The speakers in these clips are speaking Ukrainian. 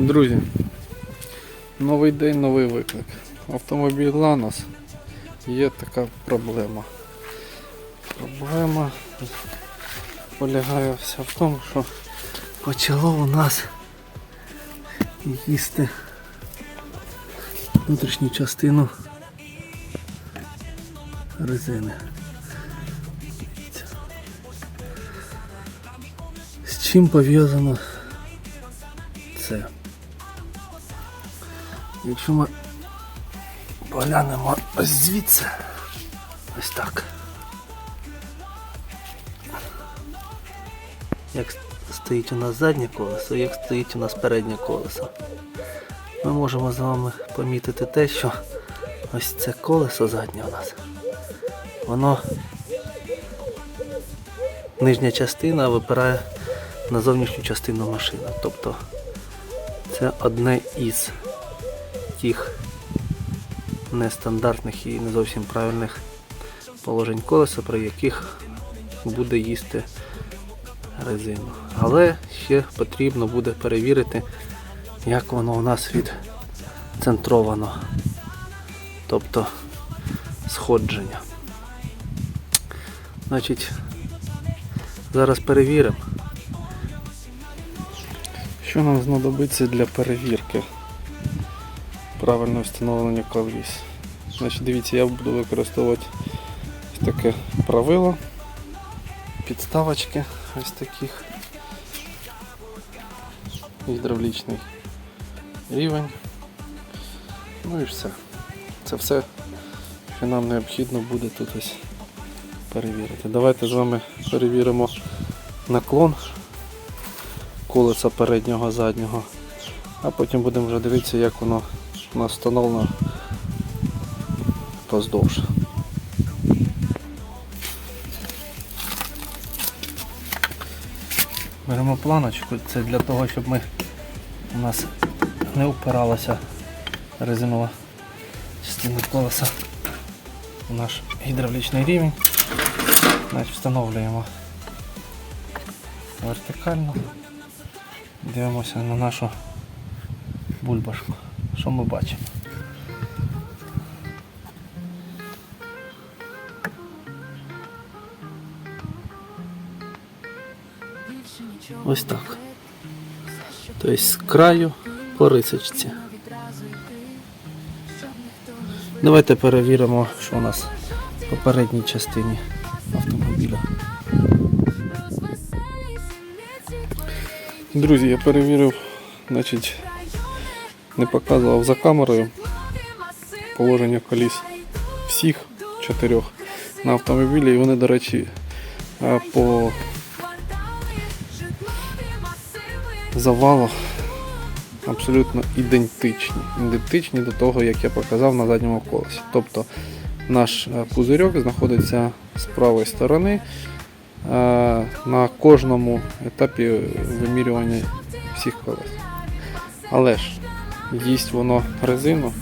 Друзі, новий день, новий виклик. Автомобіль Ланос є така проблема. Проблема полягає вся в тому, що почало у нас їсти внутрішню частину резини. З чим пов'язано це? Якщо ми поглянемо звідси, ось так. Як стоїть у нас заднє колесо, як стоїть у нас переднє колесо. Ми можемо з вами помітити те, що ось це колесо заднє у нас. Воно нижня частина випирає на зовнішню частину машини. Тобто це одне із тих нестандартних і не зовсім правильних положень колеса, при яких буде їсти резину. Але ще потрібно буде перевірити, як воно у нас відцентровано, тобто сходження. Значить, зараз перевіримо. Що нам знадобиться для перевірки правильного встановлення коліс? Значить, дивіться, я буду використовувати ось таке правило, підставочки ось таких, гідравлічний рівень. Ну і все. Це все, що нам необхідно буде тут ось перевірити. Давайте з вами перевіримо наклон колеса переднього заднього, а потім будемо вже дивитися, як воно у нас встановлено поздовж. Беремо планочку, це для того, щоб ми у нас не впиралася резинова частина колеса у наш гідравлічний рівень. Значить, встановлюємо вертикально. Дивимося на нашу бульбашку. Що ми бачимо? Ось так. Тобто з краю по рисочці. Давайте перевіримо, що у нас по передній частині автомобіля. Друзі, я перевірив, значить, не показував за камерою положення коліс всіх чотирьох на автомобілі. І вони, до речі, е, по завалу абсолютно ідентичні. Ідентичні до того, як я показав на задньому колесі. Тобто наш е, пузирьок знаходиться з правої сторони е, на кожному етапі вимірювання всіх колес. Але ж їсть воно резину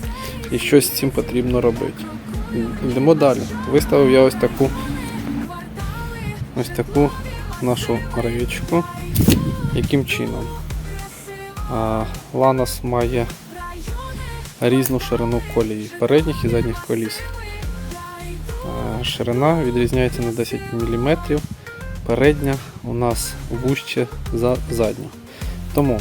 і щось з цим потрібно робити. Йдемо далі. Виставив я ось таку ось таку нашу раєчку. Яким чином? Ланос має різну ширину колії передніх і задніх коліс. Ширина відрізняється на 10 мм. Передня у нас вужче за задню. Тому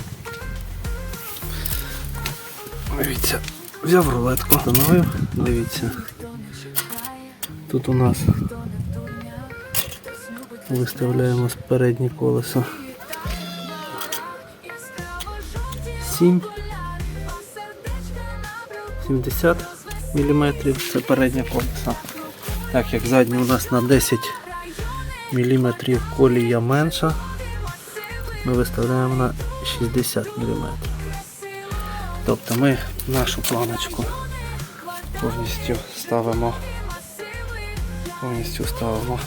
дивіться, взяв рулетку, встановив, дивіться. Тут у нас виставляємо переднє колесо. 7 70 мм це переднє колесо. Так як заднє у нас на 10 мм колія менша, ми виставляємо на 60 мм. Тобто ми нашу планочку повністю ставимо повністю ставимо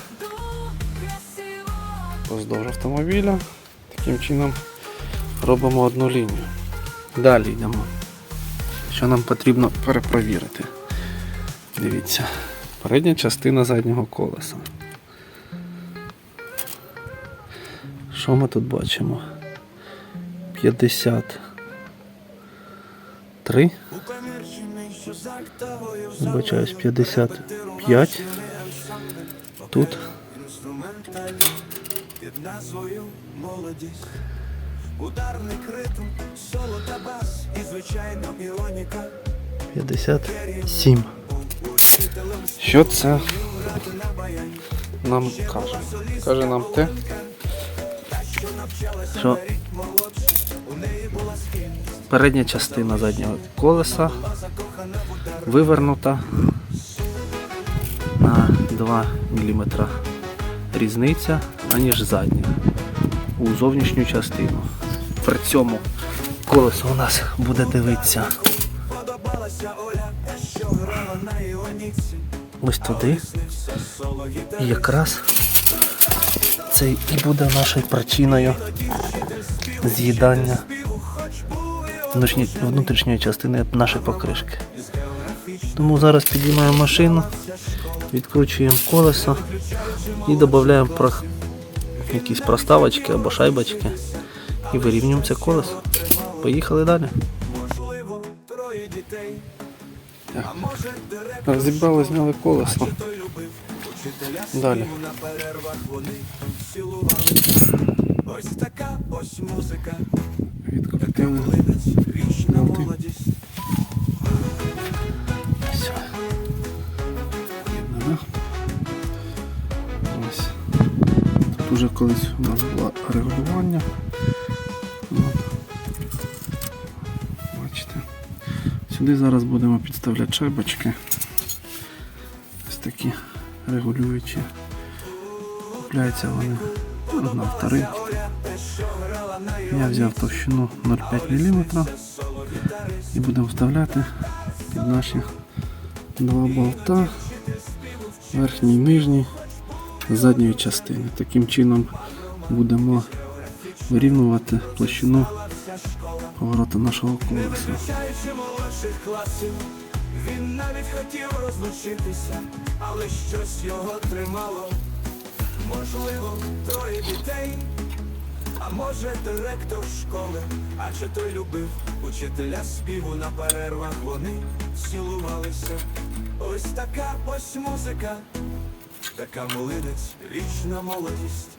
поздовж автомобіля. Таким чином робимо одну лінію. Далі йдемо. Що нам потрібно перепровірити? Дивіться, передня частина заднього колеса. Що ми тут бачимо? 50 53. Вибачаюсь, 55. Тут. під назвою молодість. Ударник ритм, соло та бас і звичайно іроніка. 57. Що це нам каже? Каже нам те, що передня частина заднього колеса вивернута на 2 мм різниця, аніж задня у зовнішню частину. При цьому колесо у нас буде дивитися ось туди. І якраз це і буде нашою причиною з'їдання внутрішньої, частини нашої покришки. Тому зараз підіймаємо машину, відкручуємо колесо і додаємо якісь проставочки або шайбочки і вирівнюємо це колесо. Поїхали далі. Зібрали, зняли колесо. Далі. Ось така ось музика, молодець, вічна молодість. Все. Ось. Тут уже колись у нас було регулювання. Бачите. Сюди зараз будемо підставляти шайбочки. Ось такі регулюючі. Купляються вони на вторинці. Я взяв товщину 0,5 мм і будемо вставляти під наші два болта, верхній і нижній з задньої частини. Таким чином будемо вирівнювати площину повороту нашого колеса. Він навіть хотів розлучитися, але щось його тримало. Можливо, троє дітей, а може директор школи, адже той любив учителя співу на перервах вони цілувалися. Ось така ось музика, така молодець, вічна молодість.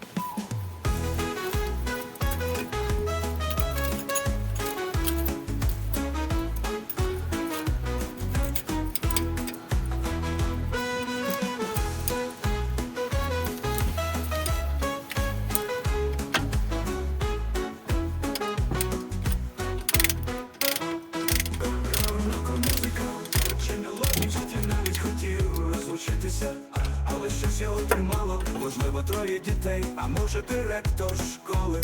Розлучитися, але щось я тримало, можливо, троє дітей, а може директор школи.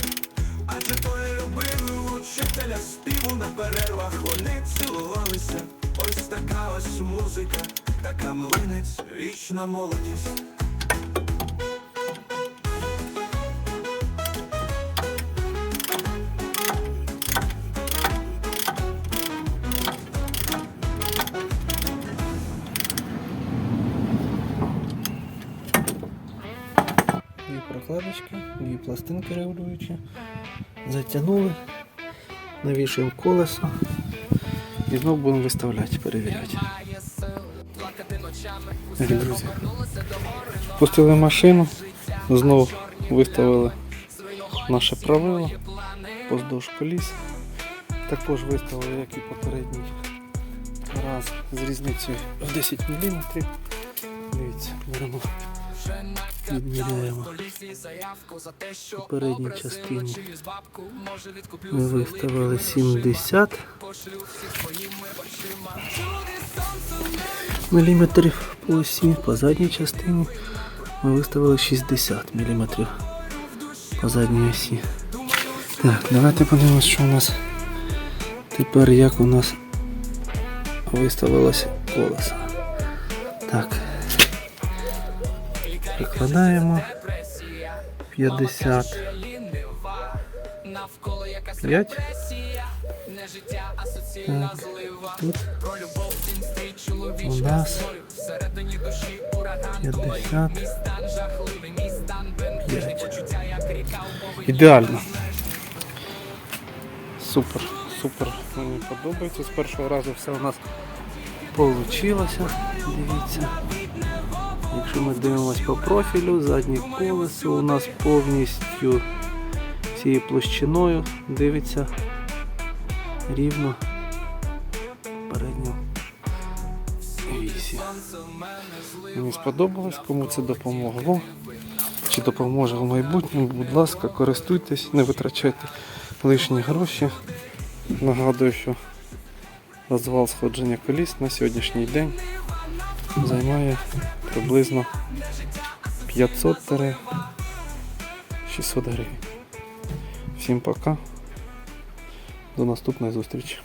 Адже той любив учителя співу на перервах, вони цілувалися. Ось така ось музика, така млинець, вічна молодість. Пластинки регулюючі. Затягнули, навішуємо колесо і знову будемо виставляти, перевіряти. Друзі. Пустили машину, знову виставили наше правило поздовж коліс. Також виставили, як і попередній раз з різницею в 10 мм. Дивіться, беремо відміряємо попередню частину. Ми виставили 70 міліметрів по осі, по задній частині ми виставили 60 мм по задній осі. Так, давайте подивимось, що у нас тепер як у нас виставилося колесо. Так. Прикладаємо 50 5 так. Тут у нас 50 5 Ідеально. Супер, супер, мені подобається. З першого разу все у нас вийшло. Дивіться. Якщо ми дивимося по профілю, заднє колесо у нас повністю цією площиною дивиться рівно передню вісі. Мені сподобалось, кому це допомогло. Чи допоможе в майбутньому, будь ласка, користуйтесь, не витрачайте лишні гроші. Нагадую, що розвал сходження коліс на сьогоднішній день займає приблизно 500-600 гривень. Всім пока. До наступної зустрічі.